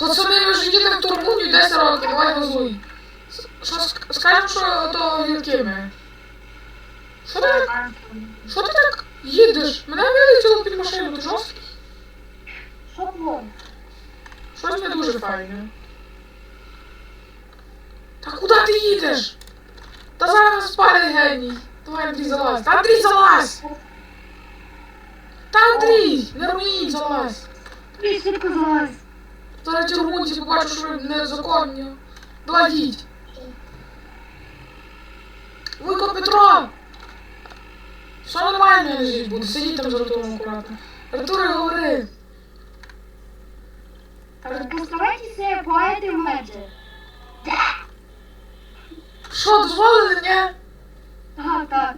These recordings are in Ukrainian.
Пацани, ми ж їдемо в Турбуню 10 років, давай газуй. Що ск- скажемо, що то гілки ми? Що ти, так- що ти так їдеш? Мене вилетіло під машину, ти жорсткий? Що твоє? Щось не дуже файне. Та куди ти їдеш? Та зараз спалить геній. Давай, Андрій, залазь. Та Андрій, залазь! Та Андрій! Не робіть, залазь! Ти швидко залазь. Зараз румунці побачу, що ви незаконні. Давай їдь. Вуйко Петро! Що нормально не жить буде? Сидіть там за Артуром акуратно. Артуре, говори. Постарайтеся поети меджи. Що, дозволили, ні? Так, так.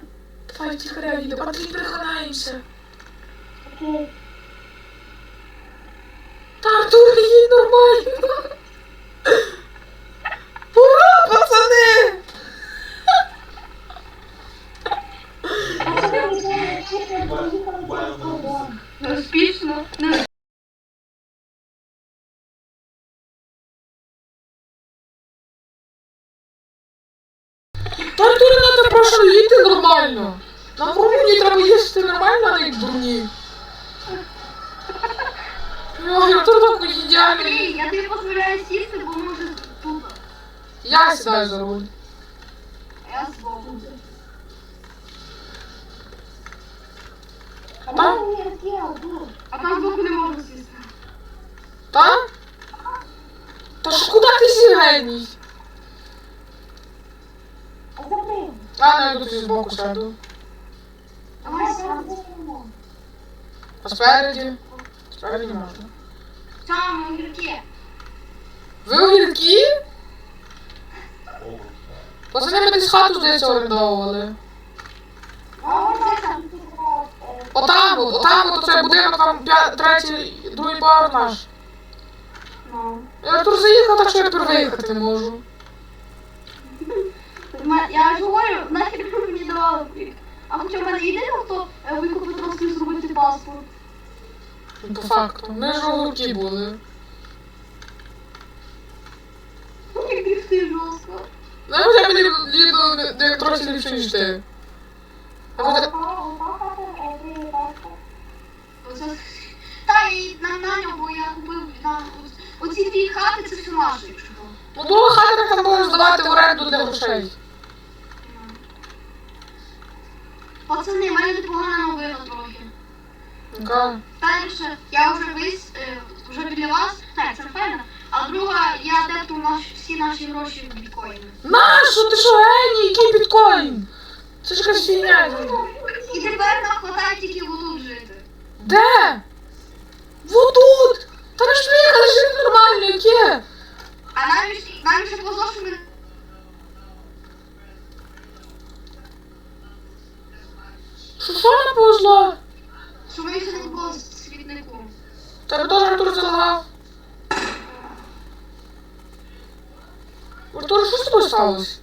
Давай тихо їдемо, а ти переконаємося. Окей. Та Артур, їдь нормально. Ура, пацани! Неуспішно. Не Та Артур, ти прошу їти нормально. Нам в Румунії треба їсти нормально, а не дурні. Ой, Артур такий ідеальний. Андрій, я тобі дозволяю сісти, бо може тут. Я сідаю за руль. Я збоку. Та? А там збоку не можна сісти. Та? Та ж куди ти сів, геній? А, ну, я тут з боку сяду. Давай сядемо. А спереді? Спереді можна. Там огірки. Ви огірки? Пацани, ми десь хату здається орендовували. Отам, от, отам, от оцей будинок, там п'я- третій, другий поверх наш. Ну. Я тут заїхав, так що я тепер виїхати не можу. Я ж говорю, нахер мені давали. А хоча в мене єдине, то е, викупити просто зробити паспорт. По факту. Ми ж огірки були. Як дрифти жорстко. Ну, хоча б лі- не- не трохи ліпше, ніж ти. А хоча- Та і на, на нього я купив на оці дві хати, це все наше, якщо. що. Ну, друга хата там будемо здавати в оренду для грошей. Пацани, в мене непогана новина трохи. Яка? Перше, я вже вис, е, вже біля вас, так, це файно. А друга, я дехто наш, всі наші гроші в біткоїні. Нащо? Ти що, геній? Який біткоін? Це ж якась фігня. І тепер нам хватає тільки отут жити. Де? Вот тут! Та ми ж приїхали жити нормально, яке? А нам, ж- нам ще повезло, що ми Що нам повезло? що ми ще не було в світнику. Тебе теж Артур залагав. Артур, що з тобою сталося?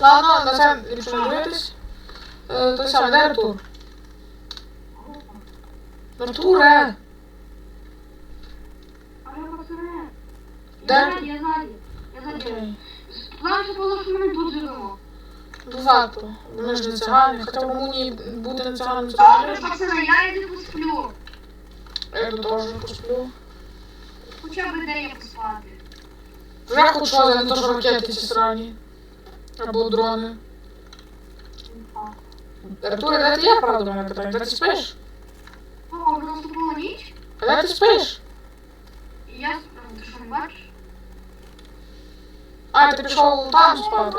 Ладно, на це не дивитись. Той самий, де Артур? Артуре! Де? я ззаді, я ззаді. Окей. Нам ще що ми тут живемо. По факту. Ми ж не цигани, хоча в Румунії бути не циганом це. Пацани, я йду. Я тут теж посплю. Хоча б де я поспати. Я хочу що, не то, що ракети ці срані. Або дрони. Артур, де ти є, правда, мене питання? Де ти спиш? О, вже наступила ніч, А де ти спиш? і я ти що не бачиш? А, ти пішов там спати.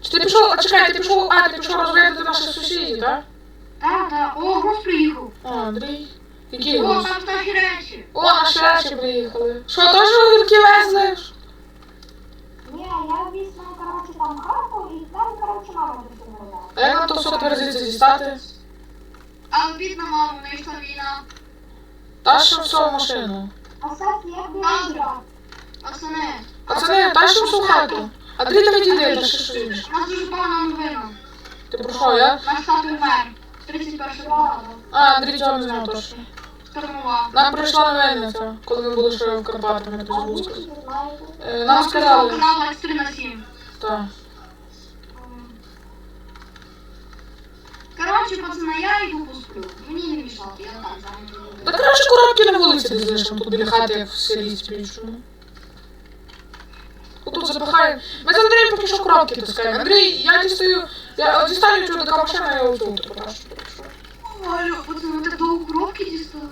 Чи ти пішов, а чекай, ти пішов, а, ти пішов розвідати наших сусідів, так? Так, так. О, гусь приїхав. О, Андрій. Який О, там наші речі. О, наші речі приїхали. Що, теж огірки везли? Ні, я візьму, коротше, там хату і там, коротше, мама виглядати. А як нам то все тепер звідси дістати? А обід на маму, не йшла війна. Тащимо все в машину. А Сас, як би я Пацани, Пацани, тащимо все в хату. Андрій, там відійди, та що ж у нас дуже погана новина. Ти про що, я? Наш тато умер. 31 лютого. А, Андрій цього не знав точно. Штурмував. Нам прийшла новельниця, коли ми були ще в Карпатах, ви знаєте? Е, Нам сказали. Канал 23 на 7. Так. Коротше, пацани, я йду посплю. Мені не мішати, я так зараз. Та краще коробки на вулиці десь лишимо, тут біля хати, як в селі спільчому. Отут запихаємо. Ми з Андрієм поки що коробки таскаємо. Андрій, я дістаю, я дістану чого така машина, я ось тут покажу. Алло, пацани, так довго коробки дістали?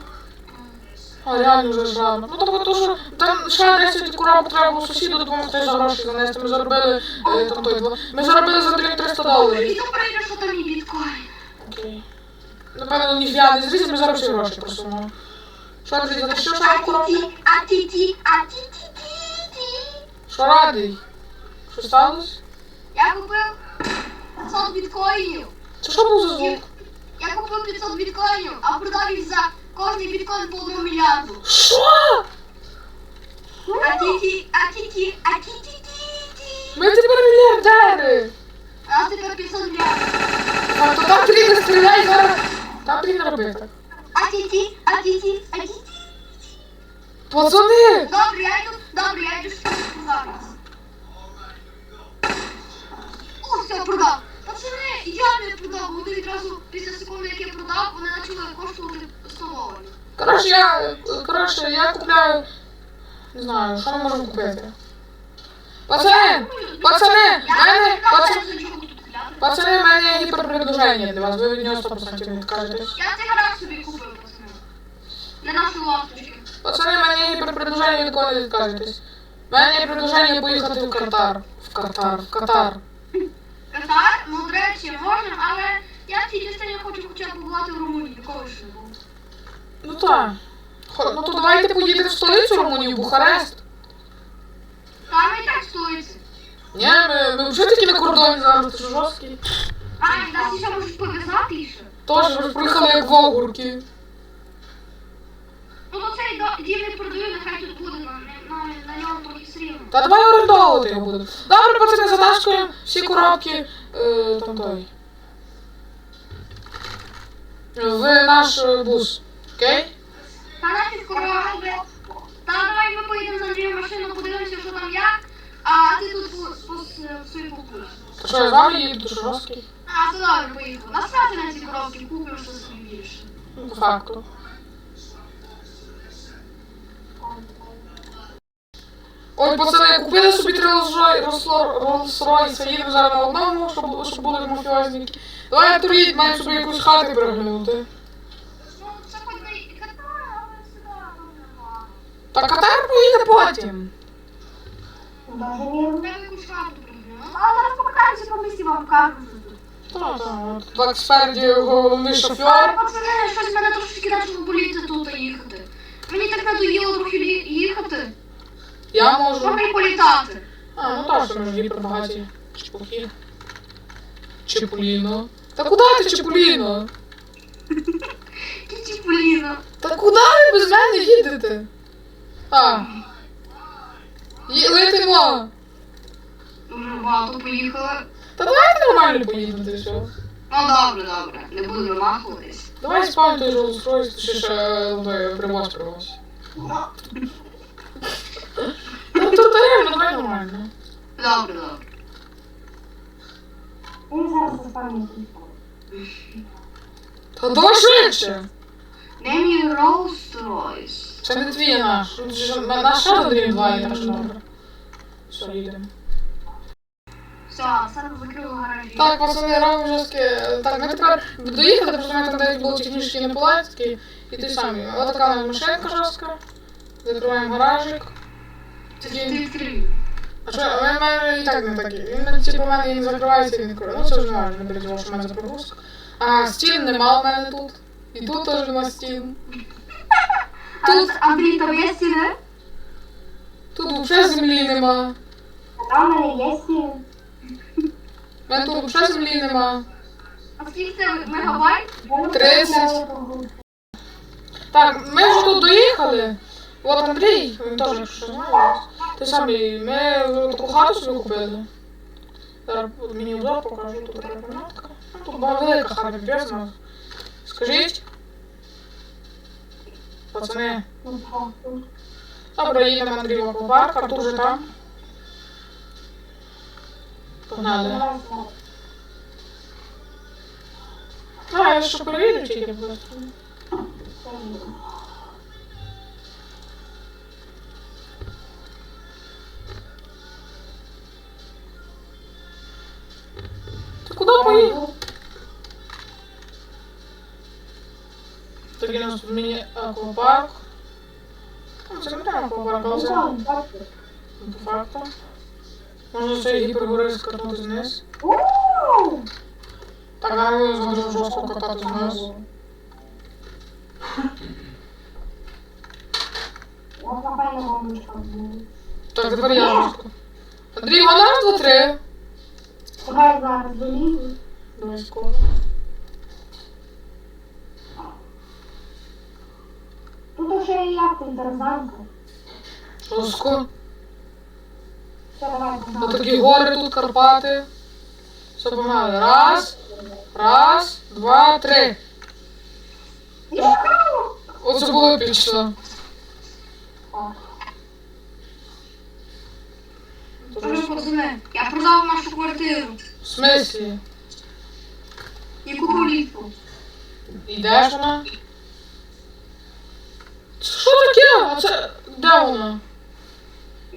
А реально вже жадно. Ну тобто, то, що там ще 10 коробок треба було сусіду допомогти за гроші занести. Ми заробили е, там той два. Ми заробили за Андрій 300 І доларів. то перейде, що там і біткоін. Окей. Напевно, ніфіга не зрізь, ми зараз всі гроші просимо. Що Андрій, за що ще коробку? А ті ті, а ті ті ті ті. Що радий? Що сталося? Я купив 500 біткоїнів. Це що був за звук? Я купив 500 біткоїнів, а продав їх по 1 мільярду. Що? А ті ті, а ті ті, а ті ті ті ті. Ми тепер мільярдери! Нас тепер 500 мільярдів. А то там не стріляй зараз. Там не роби так. А ті ті, а ті ті, а ті ті. Пацани! Добре, я йду, добре, я йду продав. О, все, продав. Пацани, я не продав, вони відразу після секунди, як я продав, вони почали коштувати 100 доларів. Коротше, я, коротше, я купляю, не знаю, що ми можемо купити. Пацани! Пацани! Я Мене, не пацани, знаю, за чого тут купляти. пацани, в мене є гіперпредложення для вас, ви від нього 100% не відкажетесь. Я цей гараж собі купив, пацани. Для нашої лавточки. Пацани, в мене є гіперпредложення, від ніколи не відкажетесь. В мене є предложення поїхати в Катар. В Катар, в Катар. Катар, ну, до речі, можна, але я в цій частині хочу хоча б побувати в Румунії, ніколи ще не був. Ну так. Хо- Ну то давайте поїдемо в столицю Румунії, в Бухарест. Там і так столиці. Ні, ми, ми вже такі на кордоні зараз, ти що жорсткий. А, і нас ще можуть пов'язати ще. Тож, ви приїхали як в огурки. Ну, то цей до- дім не продаю, нехай тут буде, на, на, на ньому трохи. Та давай орендовувати його будемо. Добре, пацани, затаскуємо всі коробки. Е, там той. В наш е, бус. Окей? Та наші скоро. Та давай ми поїдемо з Андрієм в машину, подивимося, що там як, а ти тут по. То що я з вами їду, що жорсткий? А, то добре, поїхали. Насрати на ці коробки, купимо щось собі більше. Ну, по факту. Ой, пацани, купили собі три Rolls-Royce, їдемо зараз на одному, щоб, щоб були мафіозники. Давай туріть, маємо собі якусь хати переглянути. Ну, це хоч не і Катар, але сюди там нема. Та Катар поїде потім. А зараз покатаємося по місті, вам покажу. Так, так, спереді головний шофер. пацани, щось мене трошки почало боліти тут їхати. Мені так надоїло трохи лі- їхати. Я можу. Можна і політати. А, ну так, що ми ж. Чепухи. Чепуліно. Та куди ти, Чепуліно? Кіті Поліна. Та куди ви без мене їдете? А. Є- Летимо. Дуже багато поїхали. Та давайте нормально поїдемо, ти все. Ну добре, добре. Не буду вимахуватись. Давай спам той же устройство, чи ще е, привоз привоз. Ну тут реально, давай нормально. Добре, добре. Він зараз заспам'ятає. Та давай швидше. Де мій Rolls-Royce? Це не твій, а наш. Тут же Наш ще один два, і так що добре. Все, їдемо. Все, саме закрила гаражі. Так, пацани, робимо жорстке. Так, ми тепер доїхали, просто ми там навіть були технічні неполадки. І ти самі. Ось така у нас машинка жорстка. Закриваємо гаражик. Ти ти відкрив. А що, в мене і так не такий. Він типу, в мене і не закривається, і не кроє. Ну це вже не важливо, не переживав, що в мене за прогрузка. А стін нема в мене тут. І тут теж нема стін. Тут, Андрій, там є стіни? Тут взагалі землі нема. Там в мене є стін. В мене тут взагалі землі нема. А скільки це мегабайт? Тридцять. Так, ми вже тут доїхали. От Андрій, він теж, якщо знає. Ти самі, ми таку хату собі купили. Зараз мені обзор покажу, тут така кімнатка. Ну, Тут була велика хата, нас. Скажіть. Пацани. Добре, їдемо Андрій в аквапарк, Артур вже там. Погнали. А, я ще перевірю, тільки просто. Ти куди поїхав? Тоді нас тут міні-аквапарк. Ну, Це не прямо аквапарк, але Ну, це що, бачите? по факту. Можна ще й гіпергори скатнути вниз. Ууу! Так, а ми зможемо жорстко катати вниз. Ось на файна бомбочка. буде. Так, тепер я жорстко. Андрій, вона раз, два, три. Давай зараз долізу. Давай скоро. Є як ти. Все, давай, Ось погнали. такі гори тут, Карпати. Все, погнали. Раз, раз, два, три. Юху! Оце було епічно. О, Скажи, пацани, я продав нашу квартиру В смислі? і купив ліфту. Ідеш вона? Що таке? А це де?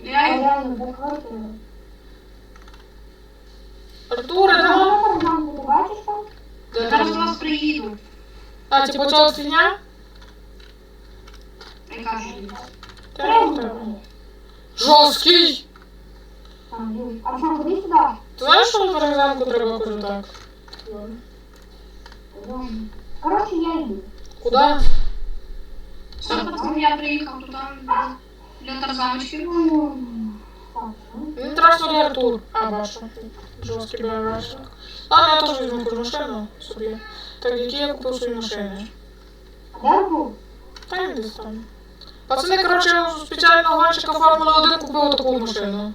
Я а їх реально, де квартира? Артуре, де Там вона? тарзанку, бачиш там? Де зараз до там? вас приїду. А, типу ця фігня? Я кажу. Треба. Жорсткий. Там, дивись. А що, куди сюди? Ти знаєш, що на паразанку треба якось так? Коротше, я йду. Куди? Все, пацани, я приїхав туди для тарзаночки. М, Так, ну. Не страшно не Артур. А, бачу. Жорсткий БМВшник. А, я теж візьму якусь машину собі. Так, які я купив свої машини? А де був? Та й десь там. Пацани, коротше, у спеціального гонщика Формули 1 купили таку машину.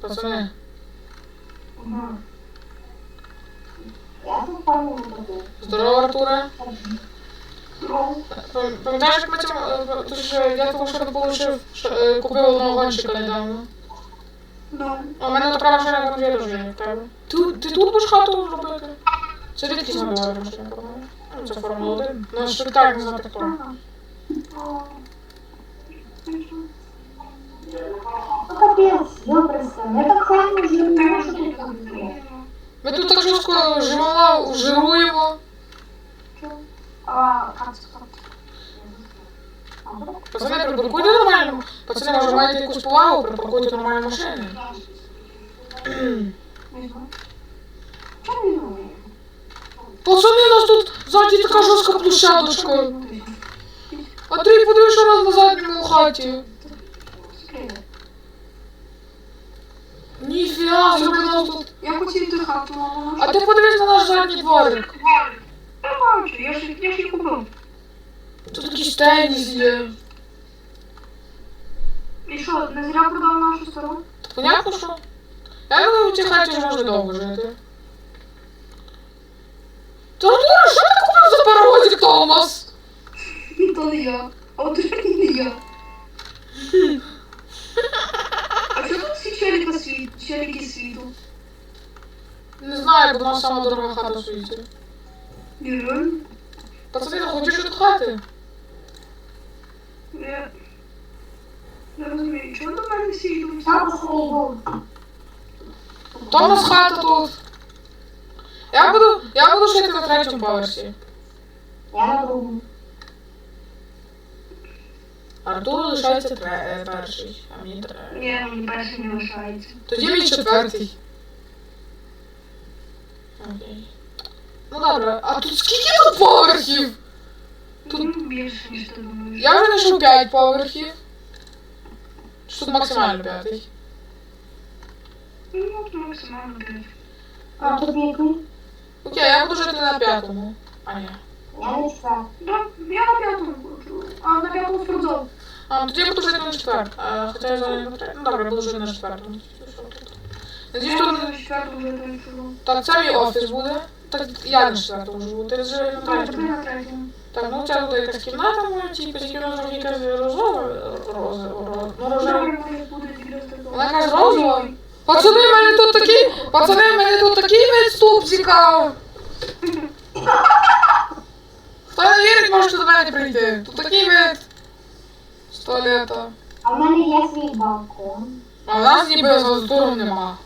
Пацани. Ага. Я тут пам'ятаю таку. Здорово, Артуре. Ну, Пам- Пам'ятаєш, як ми цьому, ти ж твого машину получив, е, купив одного гонщика недавно. Ну, А в мене така машина на дві вже як в тебе. Ти, ти тут будеш хату робити? Це рідкість набиває машина, по-моєму. Ну, це Формула 1. Ну, що так, не знати хто. Ну, капець, добрися. Я так файно вже не можу тут. Ми тут так жорстко живемо, жируємо. А, як це так? Пацани, припаркуйте нормально. Пацани, може маєте якусь повагу, припаркуйте нормальні машини. Чому не думаю? Пацани, у нас тут ззаді така жорстка площадочка. Андрій, подивись, що у нас на задньому хаті. Ніфіга, зроби нас тут. я хотів йти хату, мама. А ти подивись на наш задній дворик. Я Бачу, я ж я ж її купив. Тут якийсь теніс є. І що, не зря продав нашу стару? Понятно, що? Я думаю, в цій хаті вже можна довго жити. Та Артур, що ти купив за паровозик, Томас? То не я. А от вже не я. А що тут всі челіки світу? Не знаю, бо у нас сама дорога хата в світі. Ні, реально? Пацани, хочеш тут хати? Я... Не розумію, чого до мене всі йдуть? Там що йду. Томас хата тут. Я буду, я буду жити на третьому поверсі. Я на другому. Артур лишається тре- е, перший, а мені треба. Ні, мені перший не лишається. Тоді мій четвертий. Окей. Ну добре, а тут скільки тут поверхів? Тут- Тут більше, ніж ти думаєш. Я вже знайшов 5 поверхів. Чи тут максимально п'ятий? Ну, це максимально п'ять. А тут який? Окей, я буду жити на п'ятому. А ні. Я не читаю. Да, я на п'ятому. А, на п'ятому спортзал. А, тоді я буду жити на четвертому. А, хоча я на третьому. Ну добре, я буду жити на четвертому. Надіюсь, Я тут... на четвертому вже не чула. Так, це мій офіс буде. Так я на четвертому живу, ти вже на Так, третьому. на третьому. Так, ну у тебе тут якась кімната моя, типу, тільки вона вже якась розова, розова, розова, ну. Вона якась розова. Пацани, в мене тут такий, пацани, в мене тут такий відступ цікавий. Хто не вірить, можете до мене прийти. Тут такий вид з туалета. А в мене є свій балкон. А в нас ніби за нема.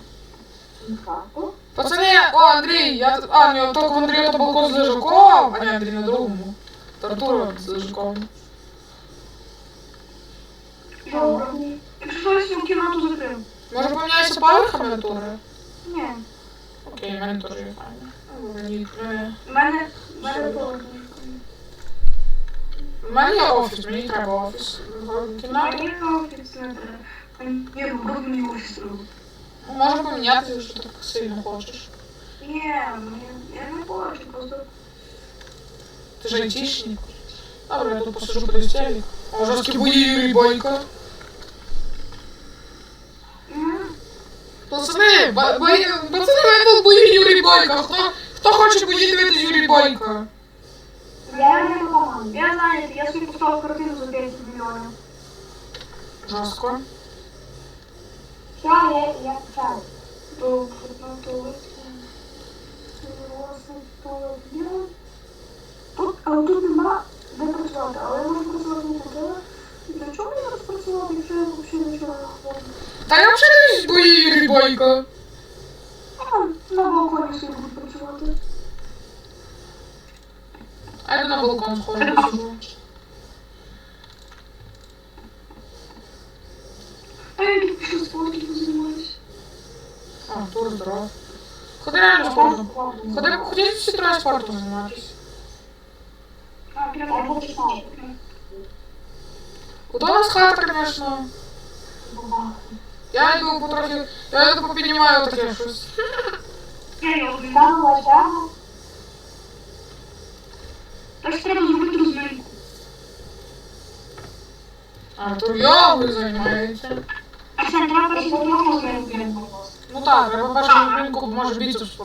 Хату. Пацани, о, Андрій, я... тут- А, ні, тільки в Андрія то балкон з лежаком, а не Андрій на другому. То Артур з лежаком. Добре. Якщо щось, я кімнату закрив. Може поміняйся поверхами Артура? Ні. Окей, в мене теж є файно. Мені, в мене... В мене, в мене теж. В мене є офіс, мені треба офіс. Кімната. Мені офіс не треба. Ні, ну, мені офіс треба. Може помінятися, якщо ти так сильно хочеш. Ні, мені- я не хочу, просто... Ти ж айтішник. Добре, я тут посижу подивлюсь телек. О, жорсткі бої Юрій Бойко. М, Пацани, ба- бої... пацани, в мене тут бої Юрій Бойко. Хто, хто хоче бої дивитися Юрій Бойко? Я не команді. Я зайнятий, я собі поставив картину за 5 мільйонів. Жорстко. Що я, я почав? Добре, ну то... Тут, але тут нема де працювати, але я можу працювати не туди. Для чого мені розпрацювати, якщо я взагалі нічого не роблю? Та я взагалі бої Юрій Бойко. А, На балконі собі буду працювати. А я на балкон сходу посижу. А я тут пішли спортом позаймаюся. А, Артур, здоров. Ходи реально спортом. Ходи, ходіть всі троє спортом займатися. Куда у нас хата, звісно. Я йду потрохи, я йду попіднімаю таке щось. Що треба зробити розминку. А Артур йогою займається. А треба ще не зробити розминку. Ну так, треба першу ринку, може біцепс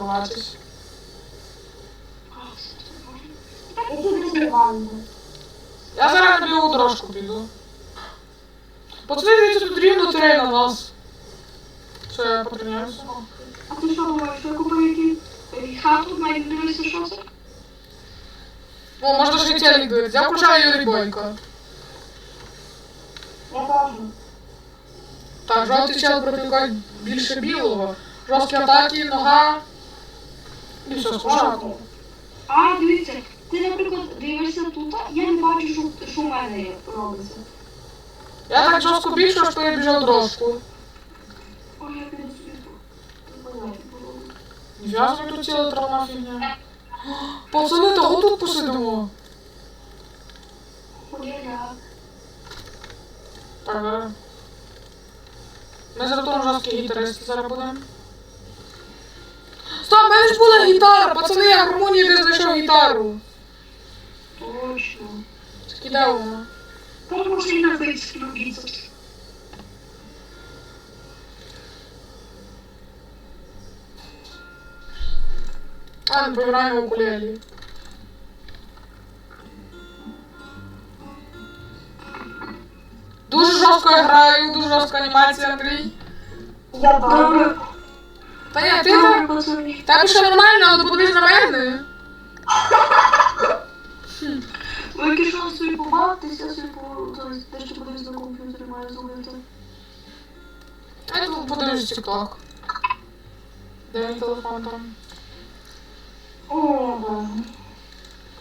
ванни? Я зараз на білу дорожку піду. Пацани, дивіться, тут рівно трей на нас. Все, я потренуюся. А ти що думаєш, я купив який хату, навіть дивишся, що це? О, можна ще й телек дивитися. Я включаю Юрій Бойко. Я теж. Так, жовтий чел протикає більше білого. Жорсткі атаки, нога. І все, спочатку. А, дивіться, ти, наприклад, дивишся тут, я не бачу, що, що в мене є, робиться. Я так жорстко більше. Ой, я піду собі. Понятно, собі тут ціла травма фігня. Пацани, та отут посидимо. Так, да. Ми зараз тому жорсткі гітаристи зараз будемо. Стоп, в мене ж була гітара, пацани, я в Румунії де знайшов гітару. Точно. Кидав вона. На вийти на біцепс. А, не помираємо укулелі. Дуже жорстко я граю, дуже жорстка анімація, Андрій. Я. Добре, Та ні, ти там. Так ще нормально, але подивись на мене. Ви якщо собі побавитися, я собі по- то есть дещо подивись на комп'ютері маю зробити. Я тут подивлюсь TikTok. Де мій телефон там? О.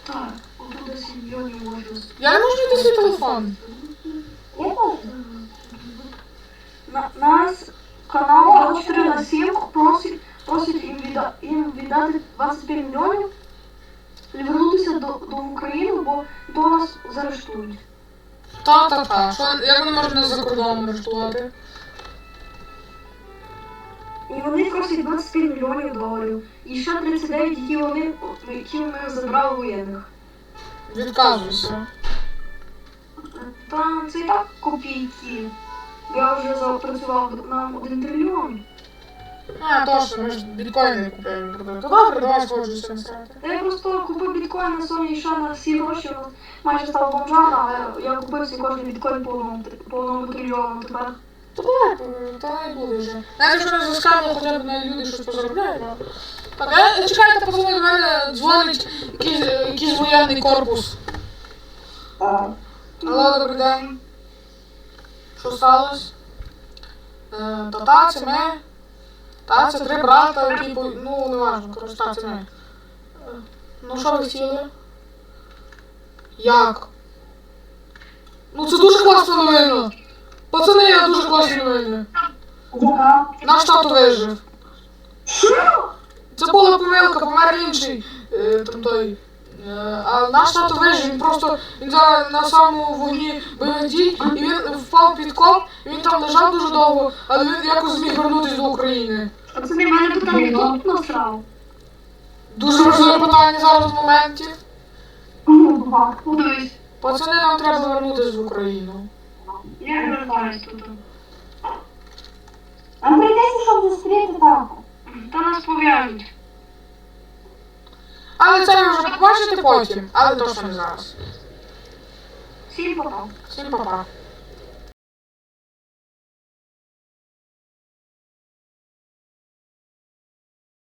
Так, отут десь мільйонів можна. Я не можу знайти свій телефон. Нас канал 24 на 7 просить, просить їм, відда, їм віддати 25 мільйонів і вернутися до, до України, бо то нас заарештують. Та-та-та. Що, як можуть нас за кордоном арештувати? І вони просять 25 мільйонів доларів. І ще 39, які вони, які вони забрали воєнних. Відказуйся. Та це і так копійки. Я вже запрацював на 1 трильйон. А, точно, ми ж біткоїни купили. То добре, давай сходжу з цим. Я просто купив біткоін на Sony ще на всі гроші, от майже став бомжом, але я купив свій кожний біткоін по одному, по одному трильйону тепер. То давай, то не буде вже. Навіть якщо не заскамили хоча б на люди щось позаробляють. ну. Так, е, чекайте, позвони до мене, дзвонить якийсь, е, якийсь воєнний корпус. Алло, добрий день. Що сталося? Е, та та, це ми. Та, це три брата, які, по- ну, не важно, коротше, та, це ми. Е, Ну, що ви хотіли? Як? Ну, це дуже класна новина. Пацани, я дуже класні новини. Яка? Наш тато вижив. Що? Це була помилка, помер інший. е, Там той. Е, А наш тато вижив, він просто він зараз на самому вогні бойових дій, і він впав під коп, і він там лежав дуже довго, але він якось зміг вернутися до України. Пацани, в мене питання, хто тут насрав? Дуже важливе питання зараз в моменті. Ну, Пацани, нам треба вернутися в Україну. я не вертаюсь тут. Нам прийдеться, щоб зустріти тату. Та нас пов'яжуть. Але це ви вже побачите потім, але точно не зараз. Всім попав. Всім па-па.